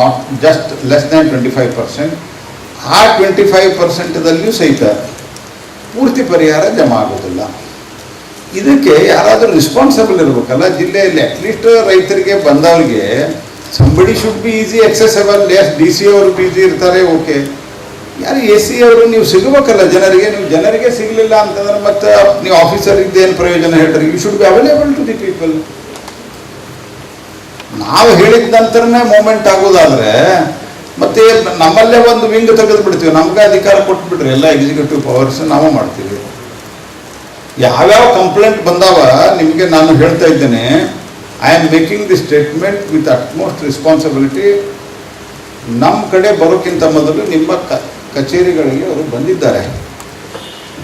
Not just less than twenty five percent ಆ twenty five ಪರ್ಸೆಂಟದಲ್ಲಿಯೂ ಸಹಿತ ಪೂರ್ತಿ ಪರಿಹಾರ ಜಮಾ ಆಗೋದಿಲ್ಲ. ಇದಕ್ಕೆ ಯಾರಾದರೂ ರಿಸ್ಪಾನ್ಸಿಬಲ್ ಇರಬೇಕಲ್ಲ, ಜಿಲ್ಲೆಯಲ್ಲಿ ಅಟ್ಲೀಸ್ಟ್ ರೈತರಿಗೆ, ಬಂದವರಿಗೆ somebody should be easy accessible S D C ಅವರು ಈಸಿ ಇರ್ತಾರೆ ಓಕೆ ಯಾರು ಎ ಸಿ ಅವರು ನೀವು ಸಿಗಬೇಕಲ್ಲ, ಜನರಿಗೆ, ನೀವು ಜನರಿಗೆ ಸಿಗಲಿಲ್ಲ ಅಂತಂದ್ರೆ ಮತ್ತೆ ನೀವು ಆಫೀಸರ್ ಇದ್ದೇನು ಪ್ರಯೋಜನ ಹೇಳ್ತಾರೆ? You should be available to the people ನಾವು ಹೇಳಿದ ನಂತರನೇ ಮೂಮೆಂಟ್ ಆಗೋದಾದ್ರೆ ಮತ್ತೆ ನಮ್ಮಲ್ಲೇ ಒಂದು ವಿಂಗ್ ತೆಗೆದು ಬಿಡ್ತೀವಿ ನಮ್ಗೆ ಅಧಿಕಾರ ಕೊಟ್ಬಿಟ್ರಿ ಎಲ್ಲ ಎಕ್ಸಿಕ್ಯೂಟಿವ್ ಪವರ್ಸ್ ನಾವು ಮಾಡ್ತೀವಿ. ಯಾವ್ಯಾವ ಕಂಪ್ಲೇಂಟ್ ಬಂದಾವ, ನಿಮಗೆ ನಾನು ಹೇಳ್ತಾ ಇದ್ದೇನೆ. I am making the statement with utmost responsibility ನಮ್ಮ ಕಡೆ ಬರೋಕ್ಕಿಂತ ಮೊದಲು ನಿಮ್ಮ ಕ ಕಚೇರಿಗಳಿಗೆ ಅವರು ಬಂದಿದ್ದಾರೆ.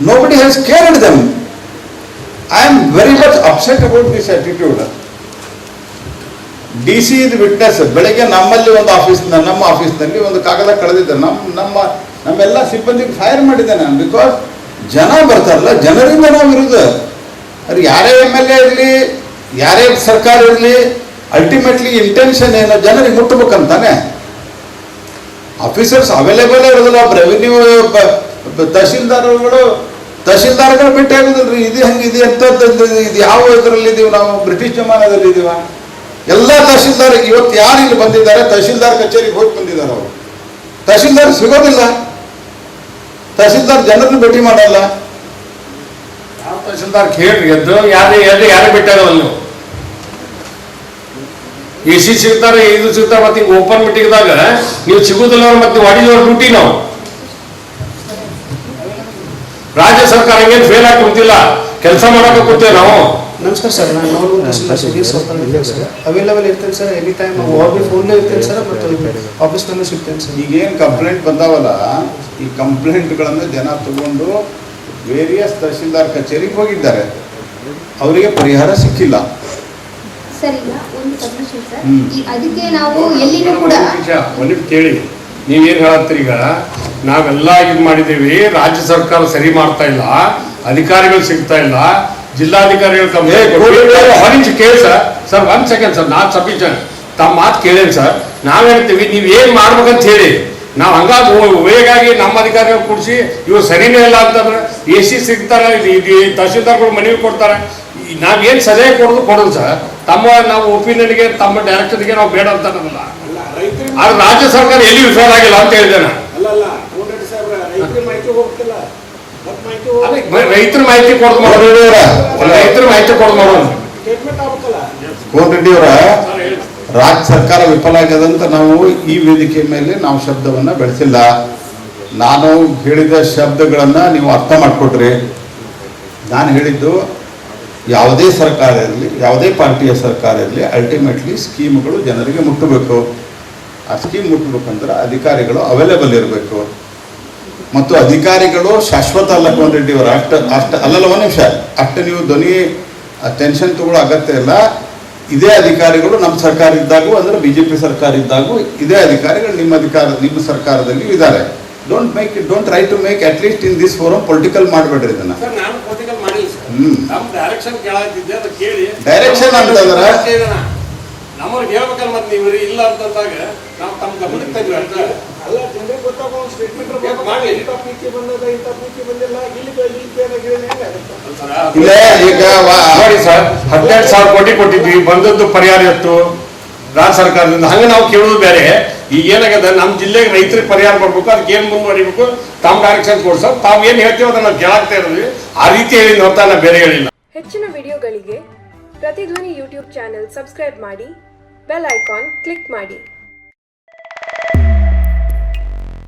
Nobody has cared them I am very much upset about this attitude D C ಇದು ವಿಟ್ನೆಸ್ ಬೆಳಗ್ಗೆ ನಮ್ಮಲ್ಲಿ ಒಂದು ಆಫೀಸ್ ನಮ್ಮ ಆಫೀಸ್ನಲ್ಲಿ ಒಂದು ಕಾಗದ ಕಳೆದಿದ್ದೆ ನಮ್ಮ ನಮ್ಮ ನಮ್ಮೆಲ್ಲ ಸಿಬ್ಬಂದಿಗೆ ಫೈರ್ ಮಾಡಿದ್ದೆ ನಾನು. ಬಿಕಾಸ್ ಜನ ಬರ್ತಾರಲ್ಲ, ಜನರಿಂದ ನಾವು ಇರೋದು ಅದು ಯಾರೇ ಎಂ ಎಲ್ ಎ ಇರಲಿ, ಯಾರೇ ಸರ್ಕಾರ ಇರಲಿ ಅಲ್ಟಿಮೇಟ್ಲಿ ಇಂಟೆನ್ಷನ್ ಏನು? ಜನರಿಗೆ ಮುಟ್ಟಬೇಕಂತಾನೆ. ಆಫೀಸರ್ಸ್ ಅವೈಲೇಬಲ್ ಇರೋದಿಲ್ಲ. ರೆವಿನ್ಯೂ ತಹಶೀಲ್ದಾರ್ಗಳು ತಹಶೀಲ್ದಾರ್ಗಳು ಭೇಟಿ ಆಗೋದಿಲ್ಲ ರೀ ಇದು ಹೆಂಗೆ ಇದು ಎಂಥದ್ದು ಇದು ಯಾವ ಇದರಲ್ಲಿ ಇದೀವಿ ನಾವು? ಬ್ರಿಟಿಷ್ ಜಮಾನದಲ್ಲಿ ಇದೀವ ಎಲ್ಲ ತಹಶೀಲ್ದಾರ್ ಇವತ್ತು ಯಾರು ಇಲ್ಲಿ ಬಂದಿದ್ದಾರೆ? ತಹಶೀಲ್ದಾರ್ ಕಚೇರಿಗೆ ಹೋಗಿ ಬಂದಿದ್ದಾರೆ ಅವರು. ತಹಶೀಲ್ದಾರ್ ಸಿಗೋದಿಲ್ಲ. ತಹಶೀಲ್ದಾರ್ ಜನರನ್ನು ಭೇಟಿ ಮಾಡಲ್ಲ. ಯಾವ ತಹಶೀಲ್ದಾರ್ ಕೇಳ್ರಿ, ಎದ್ದು ಯಾರು ಎಲ್ಲಿ ಯಾರು ಬಿಟ್ಟಾರಲ್ಲ ನೀವು. ಎ ಸಿ ಸಿಗ್ತಾರೆ, ಇದು ಸಿಗ್ತಾರೆ, ಮತ್ತೆ ಈಗ ಓಪನ್ ಮೀಟಿಂಗ್ದಾಗ ನೀವು ಸಿಗುದಿಲ್ಲ ಮತ್ತೆ ಇಸ್ ಡ್ಯೂಟಿ ನಾವು. ರಾಜ್ಯ ಸರ್ಕಾರ ಹಂಗೇನು ಫೇಲ್ ಆಗಿ ಕುಂತಿಲ್ಲ. ಕೆಲಸ ಮಾಡಕ್ಕೆ ಕೂತೇವೆ ನಾವು. ನಮಸ್ಕಾರ ಸರ್ ನಾನು ನೋಡ್ಬೋದು ಸುಧೀರ್ ಇರ್ತೇನೆ ಸರ್. ಅವೈಲೇಬಲ್ ಇರ್ತೇನೆ ಸರ್ ಎನಿ ಟೈಮ್ ಹೋಗಿ ಫೋನ್ಲೇ ಇರ್ತೇನೆ ಸರ್ ಮತ್ತು ಆಫೀಸ್ನಲ್ಲೂ ಸಿಗ್ತೇನೆ ಸರ್. ಈಗೇನು ಕಂಪ್ಲೇಂಟ್ ಬಂದಾವಲ್ಲ ಈ ಕಂಪ್ಲೇಂಟ್ಗಳನ್ನು ಜನ ತಗೊಂಡು ವೇರಿಯಸ್ ತಹಶೀಲ್ದಾರ್ ಕಚೇರಿಗೆ ಹೋಗಿದ್ದಾರೆ. ಅವರಿಗೆ ಪರಿಹಾರ ಸಿಕ್ಕಿಲ್ಲ. ಸರ್ ಈಗ ಒಂದು ಸಬ್ಮಿಷನ್ ಸರ್. ಈ ಅದಕ್ಕೆ ನಾವು ಎಲ್ಲಿನೂ ಕೂಡ ಒಂದು ಕೇಳಿ. ನೀವೇನ್ ಹೇಳತ್ತೀರಿ ಈಗ? ನಾವೆಲ್ಲ ಇದು ಮಾಡಿದೀವಿ ರಾಜ್ಯ ಸರ್ಕಾರ ಸರಿ ಮಾಡ್ತಾ ಇಲ್ಲ ಅಧಿಕಾರಿಗಳು ಸಿಗ್ತಾ ಇಲ್ಲ. ಜಿಲ್ಲಾಧಿಕಾರಿಗಳು. ಕೇಳಿ. ಸರ್. ಸರ್ ಒಂದ್ ಸೆಕೆಂಡ್ ಸರ್. ನಾಟ್ ಸಫಿಷಿಯಂಟ್ ತಮ್ಮ ಮಾತು ಕೇಳೇನ್ ಸರ್. ನಾವ್ ಹೇಳ್ತೀವಿ ನೀವ್ ಏನ್ ಮಾಡ್ಬೇಕಂತ ಹೇಳಿ. ನಾವ್ ಹಂಗಾಗಿ ವೇಗಾಗಿ ನಮ್ಮ ಅಧಿಕಾರಿಗಳು ಕೂಡಿಸಿ ಇವ್ರು ಸರಿನೇ ಇಲ್ಲ ಅಂತಂದ್ರೆ ಎ ಸಿ ಸಿಗ್ತಾರ ತಹಸೀಲ್ದಾರ್ಗಳು ತಹಶೀಲ್ದಾರ್ಗಳು ಮನವಿ ಕೊಡ್ತಾರೆ. ನಾವೇನ್ ನಾವ್ ಏನ್ ಸಲಹೆ ಕೊಡೋದು ಕೊಡೋದು ಸರ್. ತಮ್ಮ ನಾವು ಒಪಿನಿಯನ್ಗೆ ತಮ್ಮ ಡೈರೆಕ್ಟರ್ಗೆ ನಾವು ಬೇಡ ಅಂತ ನಮ್ಮಲ್ಲ ಆದ್ರೆ ರಾಜ್ಯ ಸರ್ಕಾರ ಎಲ್ಲಿ ವಿಫಲ ಆಗಿಲ್ಲ ಅಂತ ಹೇಳಿದೆ ನಾನು. ಸಾಹೇಬ್ರ ರೈತರ ಮಾಹಿತಿ ಕೊಡೋದು ಮಾಡೋಣ ರೈತರ ಮಾಹಿತಿ ಕೊಡೋದು ಮಾಡೋದು. ಸ್ಟೇಟ್ಮೆಂಟ್ ಆಗ್ಬೇಕಲ್ಲ? ಕೋನ್ ಅವರ ರಾಜ್ಯ ಸರ್ಕಾರ ವಿಫಲ ಆಗ್ಯದಂತ ನಾವು ಈ ವೇದಿಕೆ ಮೇಲೆ ನಾವು ಶಬ್ದವನ್ನ ಬೆಳೆಸಿಲ್ಲ. ನಾನು ಹೇಳಿದ ಶಬ್ದಗಳನ್ನ ನೀವು ಅರ್ಥ ಮಾಡಿಕೊಟ್ರಿ. ನಾನು ಹೇಳಿದ್ದು ಯಾವುದೇ ಸರ್ಕಾರ ಇರಲಿ ಯಾವುದೇ ಪಾರ್ಟಿಯ ಸರ್ಕಾರ ಇರಲಿ ಅಲ್ಟಿಮೇಟ್ಲಿ ಸ್ಕೀಮ್ಗಳು ಜನರಿಗೆ ಮುಟ್ಟಬೇಕು. ಆ ಸ್ಕೀಮ್ ಮುಟ್ಟಬೇಕಂದ್ರೆ ಅಧಿಕಾರಿಗಳು ಅವೈಲೇಬಲ್ ಇರಬೇಕು. ಮತ್ತು ಅಧಿಕಾರಿಗಳು ಶಾಶ್ವತ ಅಲ್ಲ ಕೋನ್ ರೆಡ್ಡಿ ಅವರು ಅಷ್ಟು ಅಷ್ಟು ಅಲ್ಲಲ್ಲ ಒಂದು ನಿಮಿಷ. ಅಷ್ಟು ನೀವು ಧ್ವನಿ ಟೆನ್ಷನ್ ತಗೊಳ್ಳೋ ಅಗತ್ಯ ಇಲ್ಲ. ಇದೇ ಅಧಿಕಾರಿಗಳು ನಮ್ಮ ಸರ್ಕಾರ ಇದ್ದಾಗೂ ಅಂದ್ರೆ ಬಿ ಜೆ ಪಿ ಸರ್ಕಾರ ಇದ್ದಾಗೂ ಇದೇ ಅಧಿಕಾರಿಗಳು ನಿಮ್ಮ ಅಧಿಕಾರ ನಿಮ್ಮ ಸರ್ಕಾರದಲ್ಲಿ ಇದ್ದಾರೆ. Don't make don't try to make at least in this forum political ಮಾಡಬೇಡ್ರಿ ಇದನ್ನ. ಸರ್ ನಾನು ಪೊಲಿಟಿಕಲ್ ಮಾಡಿಲ್ಲ ಸರ್ ನಮ್ಮ ಡೈರೆಕ್ಷನ್ ಅಂತಂದ್ರೆ? ನಮಗೆ ಹೇಳ್ಬೇಕಲ್ಲ ಮತ್ತೆ ನೀವು ಇಲ್ಲ ಅಂತಂದಾಗ ನಾವು ತಮ್ಮ ಗಮನಕ್ಕೆ ಸ್ಟೇಟ್ಮೆಂಟ್ ಇಂಥ ಬಂದದ ಇಂಥ ಬಂದಿಲ್ಲ ಇಲ್ಲಿ ಇಲ್ಲಿ ಇಲ್ಲ ಈಗ ನೋಡಿ ಸರ್ ಹದಿನೆಂಟು ಸಾವಿರ ಕೋಟಿ ಕೊಟ್ಟಿದ್ವಿ ಬಂದದ್ದು ಪರಿಹಾರ ಇತ್ತು ರಾಜ್ಯ ಸರ್ಕಾರದಿಂದ. ಹಂಗೆ ನಾವು ಕೇಳೋದು ಬೇರೆ. ಈಗ ಏನಾಗದ ನಮ್ಮ ಜಿಲ್ಲೆಗೆ ರೈತರಿಗೆ ಪರಿಹಾರ ಕೊಡ್ಬೇಕು ಅದಕ್ಕೆ ಏನ್ ಮುಂದುವರಿಬೇಕು ತಮ್ಮ ಡೈರೆಕ್ಷನ್ ಕೊಡ್ಸೋ ತಾವು ಏನ್ ಹೇಳ್ತೀವೋ ಅದನ್ನ ನಾವು ಕೇಳಾಗ್ತಾ ಇರೋದ್ವಿ. ಆ ರೀತಿ ಹೇಳಿ ಹೊತ್ತ ಬೇರೆ ಹೇಳಿಲ್ಲ. ಹೆಚ್ಚಿನ ವಿಡಿಯೋಗಳಿಗೆ ಪ್ರತಿಧ್ವನಿ ಯೂಟ್ಯೂಬ್ ಚಾನೆಲ್ ಸಬ್ಸ್ಕ್ರೈಬ್ ಮಾಡಿ ಬೆಲ್ ಐಕಾನ್ ಕ್ಲಿಕ್ ಮಾಡಿ.